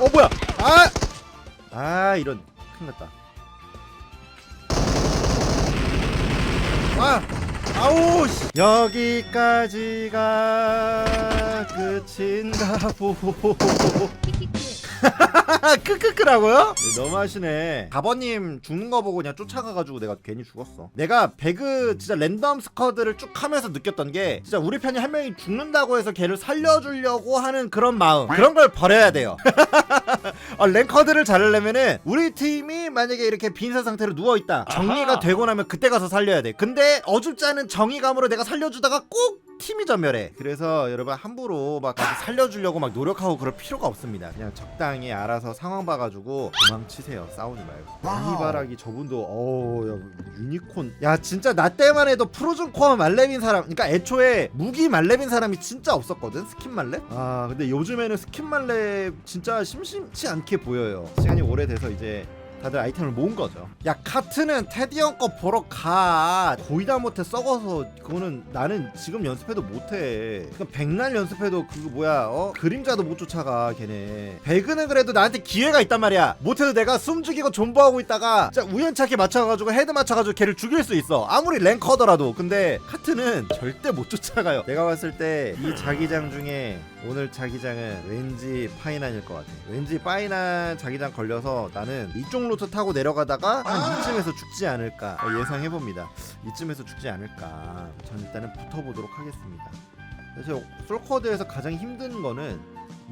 어 뭐야 아! 아 이런 큰일 났다 아! 아우 씨. 여기까지가 끝인가 보. 크크크라고요? 네, 너무하시네. 가버님 죽는 거 보고 그냥 쫓아가가지고 내가 괜히 죽었어. 내가 배그 진짜 랜덤 스쿼드를 쭉 하면서 느꼈던 게 진짜 우리 편이 한 명이 죽는다고 해서 걔를 살려주려고 하는 그런 마음 그런 걸 버려야 돼요. 아, 랭커드를 잘하려면은 우리 팀이 만약에 이렇게 빈사 상태로 누워 있다 정리가 아하. 되고 나면 그때 가서 살려야 돼. 근데 어줍지 않은 정의감으로 내가 살려주다가 꼭 팀이 전멸해. 그래서 여러분 함부로 막 살려주려고 막 노력하고 그럴 필요가 없습니다. 그냥 적당히 알아서 상황 봐가지고 도망치세요. 싸우지 말고. 바니바라기 저분도 어우 야 유니콘. 야 진짜 나 때만 해도 프로즌 코어 말렙인 사람. 그러니까 애초에 무기 말렙인 사람이 진짜 없었거든. 스킨 말렙. 아 근데 요즘에는 스킨 말렙 진짜 심심치 않게 보여요. 시간이 오래돼서 이제 다들 아이템을 모은 거죠. 야 카트는 테디 형 거 보러 가. 거의 다 못해 썩어서 그거는 나는 지금 연습해도 못해. 그냥 백날 연습해도 그거 뭐야 어 그림자도 못 쫓아가 걔네. 배그는 그래도 나한테 기회가 있단 말이야. 못해도 내가 숨 죽이고 존버하고 있다가 진짜 우연찮게 맞춰가지고 헤드 맞춰가지고 걔를 죽일 수 있어. 아무리 랭커더라도. 근데 카트는 절대 못 쫓아가요. 내가 봤을 때 이 자기장 중에 오늘 자기장은 왠지 파이난일 것 같아. 왠지 파이난 자기장 걸려서 나는 이쪽 루트 타고 내려가다가 한 이쯤에서 죽지 않을까 예상해 봅니다. 이쯤에서 죽지 않을까. 전 일단은 붙어보도록 하겠습니다. 그래서 솔커드에서 가장 힘든 거는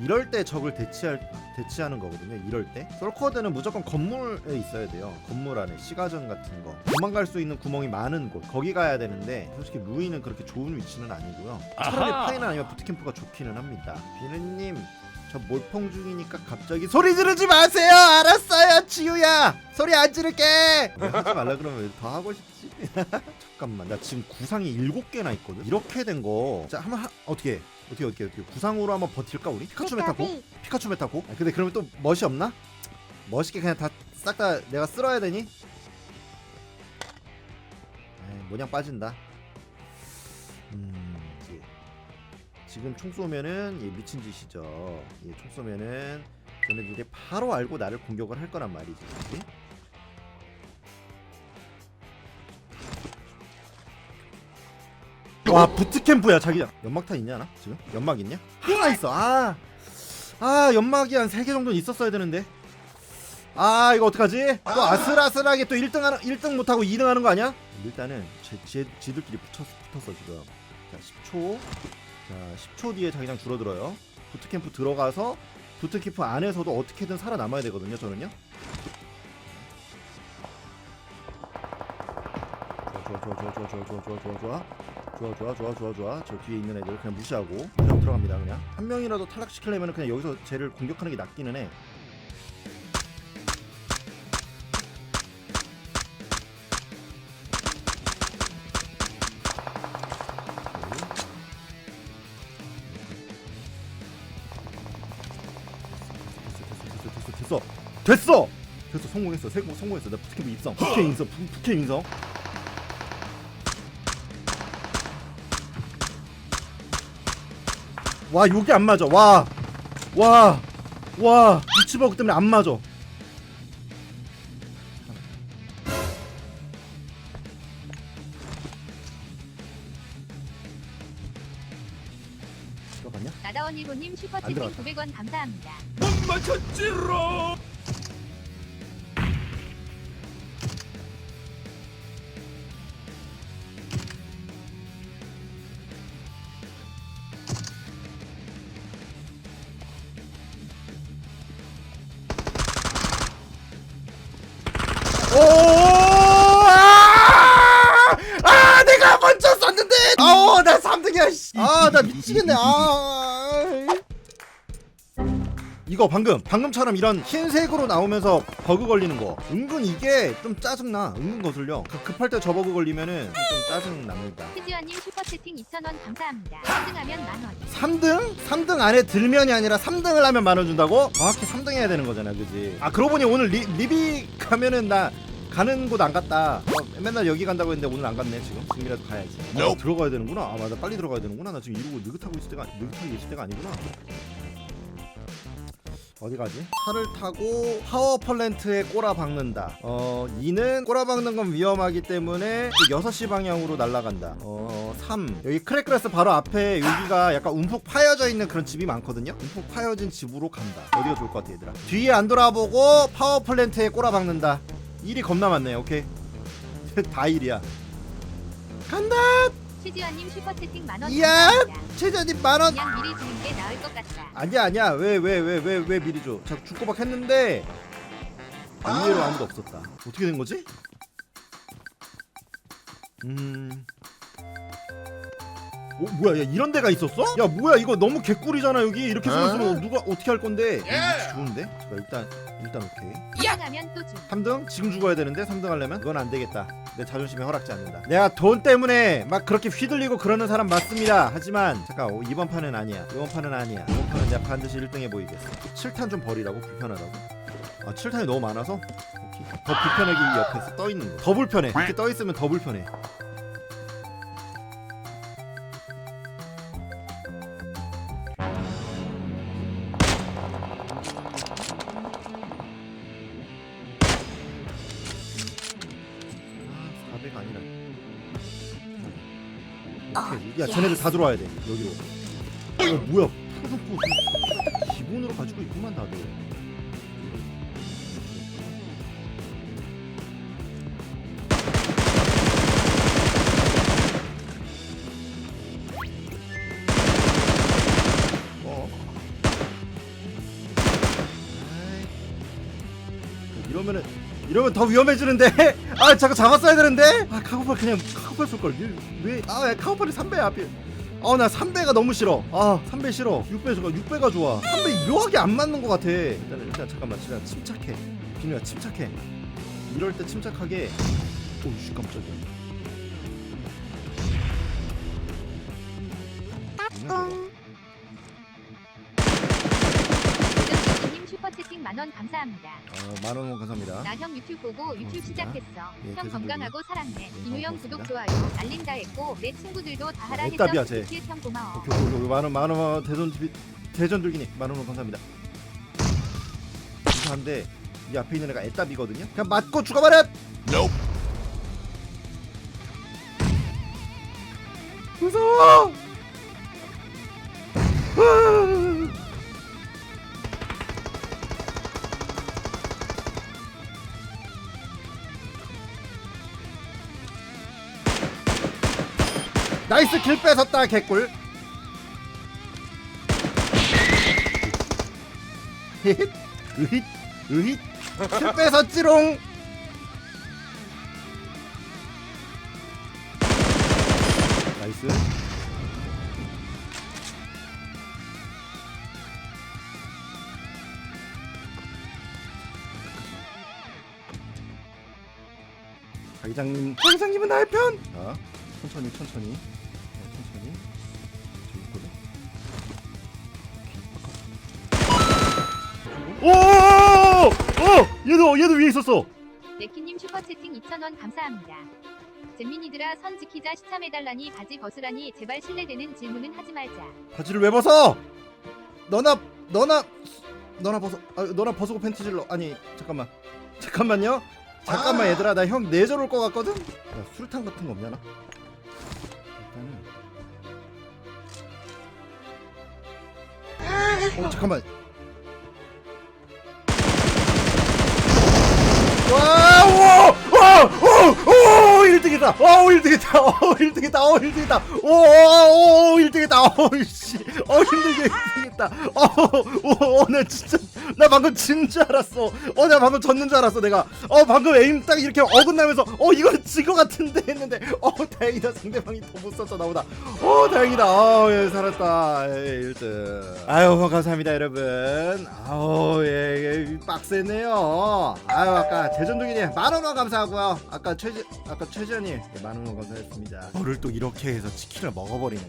이럴 때 적을 대치할 대치하는 거거든요. 이럴 때 솔커드는 무조건 건물에 있어야 돼요. 건물 안에 시가전 같은 거 도망갈 수 있는 구멍이 많은 곳 거기 가야 되는데 솔직히 루이는 그렇게 좋은 위치는 아니고요. 차라리. 파이나 아니면 부트캠프가 좋기는 합니다. 비느님 저 몰펑 중이니까 갑자기 소리 지르지 마세요. 알았어요, 지우야. 소리 안 지를게. 왜 하지 말라 그러면 왜 더 하고 싶지? 잠깐만, 나 지금 구상이 일곱 개나 있거든. 이렇게 된 거, 자 한번 하, 어떻게? 어떻게 어떻게 어떻게 구상으로 한번 버틸까 우리? 피카츄 메타고? 피카츄 메타고? 아, 근데 그러면 또 멋이 없나? 멋있게 그냥 다 싹 다 내가 쓸어야 되니? 에이, 모냥 빠진다. 음, 지금 총 쏘면은 예, 미친 짓이죠. 예, 총 쏘면은 걔네들이 바로 알고 나를 공격을 할 거란 말이지. 그치? 와 부트캠프야 자기장 연막탄 있냐 나? 지금? 연막 있냐? 하나 있어. 아아 연막이 한 세 개 정도는 있었어야 되는데. 아 이거 어떡하지? 또 아슬아슬하게 또 1등 하는 1등 못하고 2등 하는 거 아니야? 일단은 제, 제 지들끼리 붙었, 붙었어 지금. 자 10초 자 10초 뒤에 자기장 줄어들어요. 부트캠프 들어가서 부트캠프 안에서도 어떻게든 살아남아야 되거든요 저는요. 좋아 좋아 좋아 좋아 좋아 좋아 좋아 좋아. 좋아 좋아 좋아 좋아 좋아. 좋아 저 뒤에 있는 애들 그냥 무시하고. 그냥 들어갑니다 그냥. 한 명이라도 탈락시키려면 그냥 여기서 쟤를 공격하는 게 낫기는 해 됐어. 됐어. 됐어. 성공했어. 성공 성공했어. 나 부캐 인성. 부캐 인성. 부- 부캐 인성. 와 요게 안 맞아. 와와와. 비치버그 때문에 안 맞아 들어갔냐? 나다원 일보님 안 슈퍼채팅 들어갔다. 900원 감사합니다. 못 맞췄지롱. 오! 아! 아, 내가 먼저 쐈는데. 아우, 나 3등이야. 씨. 아, 나 미치겠네. 아. 이거 방금 방금처럼 이런 흰색으로 나오면서 버그 걸리는 거. 은근 이게 좀 짜증나. 은근 거슬려. 그 급할 때 저 버그 걸리면은 좀 짜증 납니다. 트지원님 슈퍼채팅 2,000원 감사합니다. 1등하면 만원. 3등? 3등 안에 들면이 아니라 3등을 하면 만원 준다고? 정확히 3등 해야 되는 거잖아 그지? 아 그러고 보니 오늘 리, 리비 가면은 나 가는 곳 안 갔다. 어, 맨날 여기 간다고 했는데 오늘 안 갔네 지금? 지금이라도 가야지. 어, Nope. 들어가야 되는구나. 아 맞아. 빨리 들어가야 되는구나. 나 지금 이러고 느긋하고 있을 때가 느긋하게 있을 때가 아니구나. 아 어디 가지? 차를 타고 파워 플랜트에 꼬라 박는다. 어, 2는 꼬라 박는 건 위험하기 때문에 6시 방향으로 날아간다. 어, 3. 여기 크래크라스 바로 앞에 여기가 약간 움푹 파여져 있는 그런 집이 많거든요. 움푹 파여진 집으로 간다. 어디가 좋을 것 같아, 얘들아? 뒤에 안 돌아보고 파워 플랜트에 꼬라 박는다. 일이 겁나 많네. 오케이. 다 일이야. 간다. 최지원님 슈퍼채팅 만원 이야! 감사합니다. 최저님 만 원. 그냥 미리 주는 게 나을 것 같다. 아니야 아니야 왜 왜 왜 왜 왜 미리 줘? 자꾸 죽고박 했는데 의외로 아무도 없었다. 어떻게 된 거지? 음. 어 뭐야 야 이런 데가 있었어? 야 뭐야 이거 너무 개꿀이잖아 여기 이렇게 숨었으면 누가 어떻게 할 건데? 야, 좋은데? 잠깐 일단 일단 오케이. 또 줌. 3등? 지금 죽어야 되는데 3등 하려면? 그건 안 되겠다. 내 자존심이 허락지 않는다. 내가 돈 때문에 막 그렇게 휘둘리고 그러는 사람 맞습니다. 하지만 잠깐 어, 이번 판은 아니야. 이번 판은 아니야. 이번 판은 내가 반드시 1등 해 보이겠어. 7탄 좀 버리라고 불편하다고? 아 7탄이 너무 많아서? 오케이. 더 불편하게 이 옆에서 떠 있는 거. 더 불편해. 이렇게 떠 있으면 더 불편해. 야 쟤네들 다 들어와야 돼 여기로. 어 뭐야? 푸드포 기본으로 가지고 있구만 다들. 어. 이러면은 이러면 더 위험해지는데 아 잠깐 잡았어야 되는데 아 카고팔 그냥 카고팔 쏠걸? 왜아 카고팔이 3배 앞에 아나 3배가 너무 싫어. 아 3배 싫어. 6배 좋아. 6배가 좋아. 3배 묘하게 안 맞는 것 같아. 일단 일단 잠깐만. 진짜 침착해. 비누야 침착해. 이럴 때 침착하게. 오씨 깜짝이야. 대전 만원 감사합니다. 어, 만원 감사합니다 나 형 유튜브 보고 유튜브 고맙습니다. 시작했어. 예, 형. 건강하고 사랑해. 예, 이누 형 고맙습니다. 구독 좋아요 알림 다 했고 내 친구들도 다 하라 했어. 애답이야, 쟤. 스티치 형 고마워. 오케이 오케이 오케이 만원 만원 대전 TV 대전 들기니 만원 감사합니다 감사한데 이 앞에 있는 애가 애답이거든요 그냥 맞고 죽어버려 무서워 나이스 킬 뺏었다 개꿀. 힛 으힛 으힛 킬 뺏었지롱. 나이스. 자기장님. 자기장님은 나의 편! 자 천천히 천천히 오! 어! 얘도 얘도 위에 있었어. 네키님 슈퍼채팅 2,000원 감사합니다. 잼민이들아 선 지키자 시참해달라니 바지 벗으라니 제발 실례되는 질문은 하지 말자. 바지를 왜 벗어? 너나 너나 너나 벗어. 아, 너나 벗고 팬티 질러. 아니 잠깐만. 잠깐만요. 잠깐만 얘들아 나 형 내절 올것 같거든. 야, 수류탄 같은 거 없냐 나? 일단은. 어 잠깐만. 오, 1등이다. 오, 1등이다. 오, 1등이다. 오, 1등이다. 오, 오, 오, 1등이다. 오, 씨. 어, 힘들게 1등이다. 어, 오, 오, 나 진짜, 나 방금 진 줄 알았어. 어, 나 방금 졌는 줄 알았어, 내가. 어, 방금 에임 딱 이렇게 어긋나면서, 어, 이거 지거 같은데 했는데, 어, 다행이다. 상대방이 더 못 썼어, 나보다. 어, 다행이다. 어, 예, 살았다. 예, 1등. 아유, 감사합니다, 여러분. 아우, 예, 예, 빡세네요. 아유, 아까 재전동이님 만원원 감사하고요. 아까 최재, 아까 최재현님 예, 만원원 감사했습니다. 저를 또 이렇게 해서 치킨을 먹어버리는.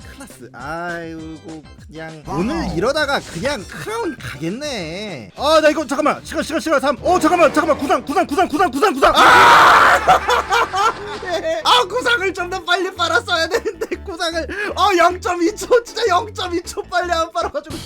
크, 클라스. 아이고, 그냥 오늘 이러다가 그냥 크라운 가겠네. 아, 나 이거 잠깐만. 시간, 시간, 시간 3. 어, 잠깐만, 잠깐만. 구상, 구상, 구상, 구상, 구상, 구상. 아! 아, 구상을 좀 더 빨리 빨았어야 되는데 구상을 어 0.2초 진짜 0.2초 빨리 안 빨아가지고.